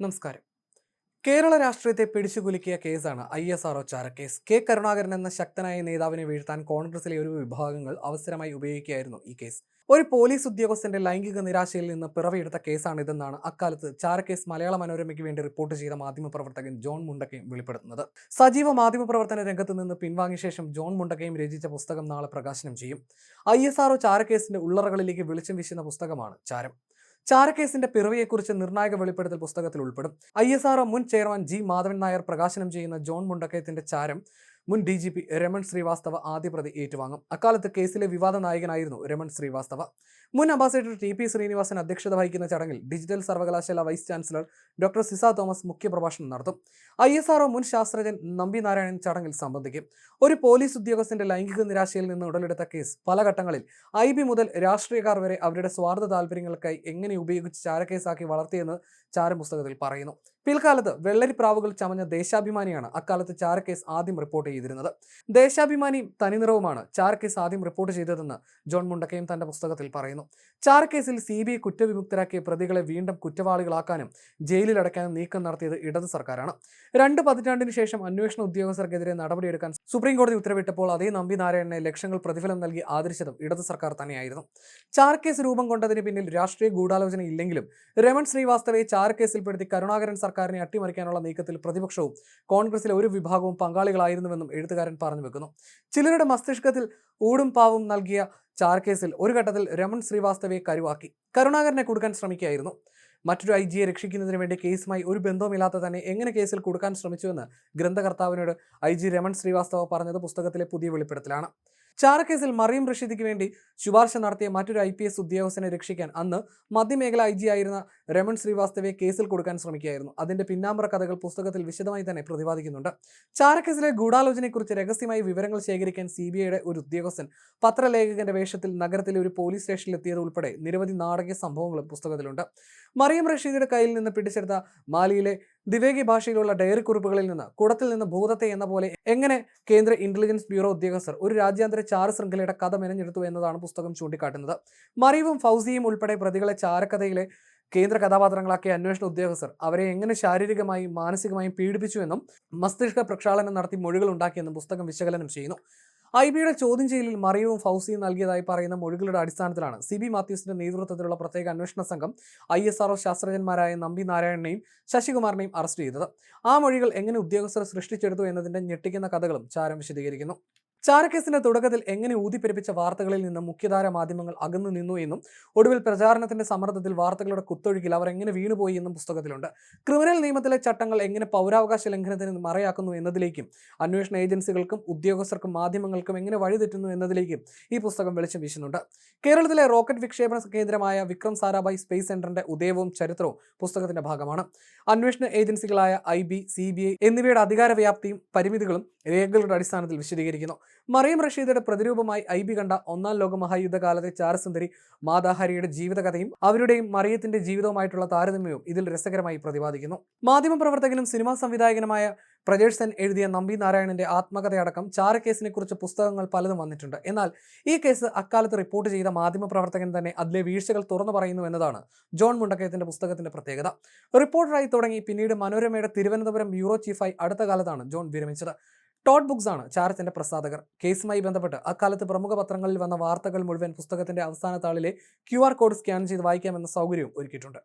നമസ്കാരം. കേരള രാഷ്ട്രീയത്തെ പിടിച്ചുകുലുക്കിയ കേസാണ് ഐ എസ് ആർഒ ചാരക്കേസ്. കെ കരുണാകരൻ എന്ന ശക്തനായ നേതാവിനെ വീഴ്ത്താൻ കോൺഗ്രസിലെ ഒരു വിഭാഗങ്ങൾ അവസരമായി ഉപയോഗിക്കുകയായിരുന്നു ഈ കേസ്. ഒരു പോലീസ് ഉദ്യോഗസ്ഥന്റെ ലൈംഗിക നിരാശയിൽ നിന്ന് പിറവിയെടുത്ത കേസാണിതെന്നാണ് അക്കാലത്ത് ചാരക്കേസ് മലയാള മനോരമയ്ക്ക് വേണ്ടി റിപ്പോർട്ട് ചെയ്ത മാധ്യമപ്രവർത്തകൻ ജോൺ മുണ്ടക്കയും വെളിപ്പെടുത്തുന്നത്. സജീവ മാധ്യമപ്രവർത്തന രംഗത്ത് നിന്ന് പിൻവാങ്ങിയ ശേഷം ജോൺ മുണ്ടക്കയും രചിച്ച പുസ്തകം നാളെ പ്രകാശനം ചെയ്യും. ഐ എസ് ആർഒ ചാരക്കേസിന്റെ ഉള്ളറകളിലേക്ക് വെളിച്ചം വീശുന്ന പുസ്തകമാണ് ചാരം. ചാരക്കേസിന്റെ പിറവിയെക്കുറിച്ച് നിർണായക വെളിപ്പെടുത്തൽ പുസ്തകത്തിൽ ഉൾപ്പെടും. ഐ എസ് ആർ മുൻ ചെയർമാൻ ജി. മാധവൻ നായർ പ്രകാശനം ചെയ്യുന്ന ജോൺ മുണ്ടക്കയത്തിന്റെ ചാരം മുൻ D G P Raman Srivastava ആദ്യ പ്രതി ഏറ്റുവാങ്ങും. അക്കാലത്ത് കേസിലെ വിവാദ നായകനായിരുന്നു രമൺ ശ്രീവാസ്തവ. മുൻ അംബാസിഡർ ടി പി ശ്രീനിവാസൻ അധ്യക്ഷത വഹിക്കുന്ന ചടങ്ങിൽ ഡിജിറ്റൽ സർവകലാശാല vice chancellor doctor Ciza Thomas മുഖ്യപ്രഭാഷണം നടത്തും. ഐ എസ് ആർഒ മുൻ ശാസ്ത്രജ്ഞൻ നമ്പി നാരായണൻ ചടങ്ങിൽ സംബന്ധിക്കും. ഒരു പോലീസ് ഉദ്യോഗസ്ഥന്റെ ലൈംഗിക നിരാശയിൽ നിന്ന് ഉടലെടുത്ത കേസ് പല ഘട്ടങ്ങളിൽ ഐ ബി മുതൽ രാഷ്ട്രീയക്കാർ വരെ അവരുടെ സ്വാർത്ഥ താല്പര്യങ്ങൾക്കായി എങ്ങനെ ഉപയോഗിച്ച് ചാരക്കേസാക്കി വളർത്തിയെന്ന് ചാരം പുസ്തകത്തിൽ പറയുന്നു. പിൽക്കാലത്ത് വെള്ളരിപ്രാവുകൾ ചമഞ്ഞ ദേശാഭിമാനിയാണ് അക്കാലത്ത് ചാരക്കേസ് ആദ്യം റിപ്പോർട്ട് ചെയ്തിരുന്നത്. ദേശാഭിമാനിയും തനിനിറവുമാണ് ചാരക്കേസ് ആദ്യം റിപ്പോർട്ട് ചെയ്തതെന്ന് ജോൺ മുണ്ടക്കയും തന്റെ പുസ്തകത്തിൽ പറയുന്നു. ചാരക്കേസിൽ സി ബി ഐ കുറ്റവിമുക്തരാക്കിയ പ്രതികളെ വീണ്ടും കുറ്റവാളികളാക്കാനും ജയിലിലടയ്ക്കാനും നീക്കം നടത്തിയത് ഇടത് സർക്കാരാണ്. രണ്ട് പതിറ്റാണ്ടിന് ശേഷം അന്വേഷണ ഉദ്യോഗസ്ഥർക്കെതിരെ നടപടിയെടുക്കാൻ സുപ്രീം കോടതി ഉത്തരവിട്ടപ്പോൾ അതേ നമ്പി നാരായണനെ ലക്ഷങ്ങൾ പ്രതിഫലം നൽകി ആദരിച്ചതും ഇടത് സർക്കാർ തന്നെയായിരുന്നു. ചാർക്കേസ് രൂപം കൊണ്ടതിന് പിന്നിൽ രാഷ്ട്രീയ ഗൂഢാലോചന ഇല്ലെങ്കിലും രമൺ ശ്രീവാസ്തവയെ ചാരക്കേസിൽപ്പെടുത്തി കരുണാകരൻ സർക്കാരിനെ അട്ടിമറിക്കാനുള്ള നീക്കത്തിൽ പ്രതിപക്ഷവും കോൺഗ്രസിലെ ഒരു വിഭാഗവും പങ്കാളികളായിരുന്നുവെന്നും എഴുത്തുകാരൻ പറഞ്ഞു വെക്കുന്നു. ചിലരുടെ മസ്തിഷ്കത്തിൽ ഊടും പാവും നൽകിയ ചാർക്കേസിൽ ഒരു ഘട്ടത്തിൽ രമൺ ശ്രീവാസ്തവയെ കരുവാക്കി. കരുണാകരനെ കൊടുക്കാൻ ശ്രമിക്കുകയായിരുന്നു. മറ്റൊരു ഐ ജിയെ രക്ഷിക്കുന്നതിന് വേണ്ടി കേസുമായി ഒരു ബന്ധവുമില്ലാത്ത തന്നെ എങ്ങനെ കേസിൽ കൊടുക്കാൻ ശ്രമിച്ചുവെന്ന് ഗ്രന്ഥകർത്താവിനോട് ഐ ജി രമൺ ശ്രീവാസ്തവ പറഞ്ഞത് പുസ്തകത്തിലെ പുതിയ വെളിപ്പെടുത്തലാണ്. ചാരക്കേസിൽ മറിയം റഷീദിക്ക് വേണ്ടി ശുപാർശ നടത്തിയ മറ്റൊരു ഐ പി എസ് ഉദ്യോഗസ്ഥനെ രക്ഷിക്കാൻ അന്ന് മധ്യമേഖല ഐ ജി ആയിരുന്ന രമൺ ശ്രീവാസ്തവയെ കേസിൽ കൊടുക്കാൻ ശ്രമിക്കുകയായിരുന്നു. അതിന്റെ പിന്നാമ്പറ കഥകൾ പുസ്തകത്തിൽ വിശദമായി തന്നെ പ്രതിപാദിക്കുന്നുണ്ട്. ചാരക്കേസിലെ ഗൂഢാലോചനയെക്കുറിച്ച് രഹസ്യമായി വിവരങ്ങൾ ശേഖരിക്കാൻ സി ബി ഐയുടെ ഒരു ഉദ്യോഗസ്ഥൻ പത്രലേഖകന്റെ വേഷത്തിൽ നഗരത്തിലെ ഒരു പോലീസ് സ്റ്റേഷനിൽ എത്തിയത് ഉൾപ്പെടെ നിരവധി നാടകീയ സംഭവങ്ങളും പുസ്തകത്തിലുണ്ട്. മറിയം റഷീദിയുടെ കയ്യിൽ നിന്ന് പിടിച്ചെടുത്ത മാലിയിലെ ദിവേഗി ഭാഷയിലുള്ള ഡയറി കുറിപ്പുകളിൽ നിന്ന് കുടത്തിൽ നിന്ന് ഭൂതത്തെ എന്ന പോലെ എങ്ങനെ കേന്ദ്ര ഇന്റലിജൻസ് ബ്യൂറോ ഉദ്യോഗസ്ഥർ ഒരു രാജ്യാന്തര ചാര ശൃംഖലയുടെ കഥ മെനഞ്ഞെടുത്തു എന്നതാണ് പുസ്തകം ചൂണ്ടിക്കാട്ടുന്നത്. മറിവും ഫൗസിയും ഉൾപ്പെടെ പ്രതികളെ ചാരക്കഥയിലെ കേന്ദ്ര കഥാപാത്രങ്ങളാക്കിയ അന്വേഷണ ഉദ്യോഗസ്ഥർ അവരെ എങ്ങനെ ശാരീരികമായും മാനസികമായും പീഡിപ്പിച്ചുവെന്നും മസ്തിഷ്ക പ്രക്ഷാളനം നടത്തി മൊഴികൾ ഉണ്ടാക്കിയെന്നും പുസ്തകം വിശകലനം ചെയ്യുന്നു. ഐ ബിയുടെ ചോദ്യം ചെയ്യലിൽ മറിയവും ഫൗസിയും നൽകിയതായി പറയുന്ന മൊഴികളുടെ അടിസ്ഥാനത്തിലാണ് സി ബി മാത്യൂസിന്റെ നേതൃത്വത്തിലുള്ള പ്രത്യേക അന്വേഷണ സംഘം ഐ എസ് ആർഒ ശാസ്ത്രജ്ഞന്മാരായ നമ്പി നാരായണനെയും ശശികുമാറിനെയും അറസ്റ്റ് ചെയ്തത്. ആ മൊഴികൾ എങ്ങനെ ഉദ്യോഗസ്ഥർ സൃഷ്ടിച്ചെടുത്തു എന്നതിന്റെ ഞെട്ടിക്കുന്ന കഥകളും ചാരം വിശദീകരിക്കുന്നു. ചാരക്കേസിന്റെ തുടക്കത്തിൽ എങ്ങനെ ഊതിപ്പെരുപ്പിച്ച വാർത്തകളിൽ നിന്ന് മുഖ്യധാര മാധ്യമങ്ങൾ അകന്നു നിന്നു എന്നും ഒടുവിൽ പ്രചാരണത്തിന്റെ സമ്മർദ്ദത്തിൽ വാർത്തകളുടെ കുത്തൊഴുകിൽ അവർ എങ്ങനെ വീണുപോയി എന്നും പുസ്തകത്തിലുണ്ട്. ക്രിമിനൽ നിയമത്തിലെ ചട്ടങ്ങൾ എങ്ങനെ പൗരാവകാശ ലംഘനത്തിന് മറയാക്കുന്നു എന്നതിലേക്കും അന്വേഷണ ഏജൻസികൾക്കും ഉദ്യോഗസ്ഥർക്കും മാധ്യമങ്ങൾക്കും എങ്ങനെ വഴിതെറ്റുന്നു എന്നതിലേക്കും ഈ പുസ്തകം വെളിച്ചം വീശുന്നുണ്ട്. കേരളത്തിലെ റോക്കറ്റ് വിക്ഷേപണ കേന്ദ്രമായ വിക്രം സാരാഭായ് സ്പേസ് സെന്ററിന്റെ ഉദയവും ചരിത്രവും പുസ്തകത്തിന്റെ ഭാഗമാണ്. അന്വേഷണ ഏജൻസികളായ I B C B I എന്നിവയുടെ അധികാര വ്യാപ്തിയും പരിമിതികളും രേഖകളുടെ അടിസ്ഥാനത്തിൽ വിശദീകരിക്കുന്നു. മറിയം റഷീദയുടെ പ്രതിരൂപമായി ഐ ബി കണ്ട ഒന്നാം ലോക മഹായുദ്ധകാലത്തെ ചാരസുന്ദരി മാതാഹരിയുടെ ജീവിതകഥയും അവരുടെയും മറിയത്തിന്റെ ജീവിതവുമായിട്ടുള്ള താരതമ്യവും ഇതിൽ രസകരമായി പ്രതിപാദിക്കുന്നു. മാധ്യമപ്രവർത്തകനും സിനിമാ സംവിധായകനുമായ പ്രജേഷ് സെൻ എഴുതിയ നമ്പി നാരായണന്റെ ആത്മകഥയടക്കം ചാരക്കേസിനെ കുറിച്ച് പുസ്തകങ്ങൾ പലതും വന്നിട്ടുണ്ട്. എന്നാൽ ഈ കേസ് അക്കാലത്ത് റിപ്പോർട്ട് ചെയ്ത മാധ്യമപ്രവർത്തകൻ തന്നെ അതിലെ വീഴ്ചകൾ തുറന്നു പറയുന്നു എന്നതാണ് ജോൺ മുണ്ടക്കയത്തിന്റെ പുസ്തകത്തിന്റെ പ്രത്യേകത. റിപ്പോർട്ടറായി തുടങ്ങി പിന്നീട് മനോരമയുടെ തിരുവനന്തപുരം ബ്യൂറോ ചീഫായി അടുത്ത കാലത്താണ് ജോൺ വിരമിച്ചത്. ടോട്ട് ബുക്സ് ആണ് ചാരത്തിന്റെ പ്രസാധകർ. കേസുമായി ബന്ധപ്പെട്ട് അക്കാലത്ത് പ്രമുഖ പത്രങ്ങളിൽ വന്ന വാർത്തകൾ മുഴുവൻ പുസ്തകത്തിന്റെ അവസാന താളിലെ ക്യു കോഡ് സ്കാൻ ചെയ്ത് വായിക്കാമെന്ന സൗകര്യവും ഒരുക്കിയിട്ടുണ്ട്.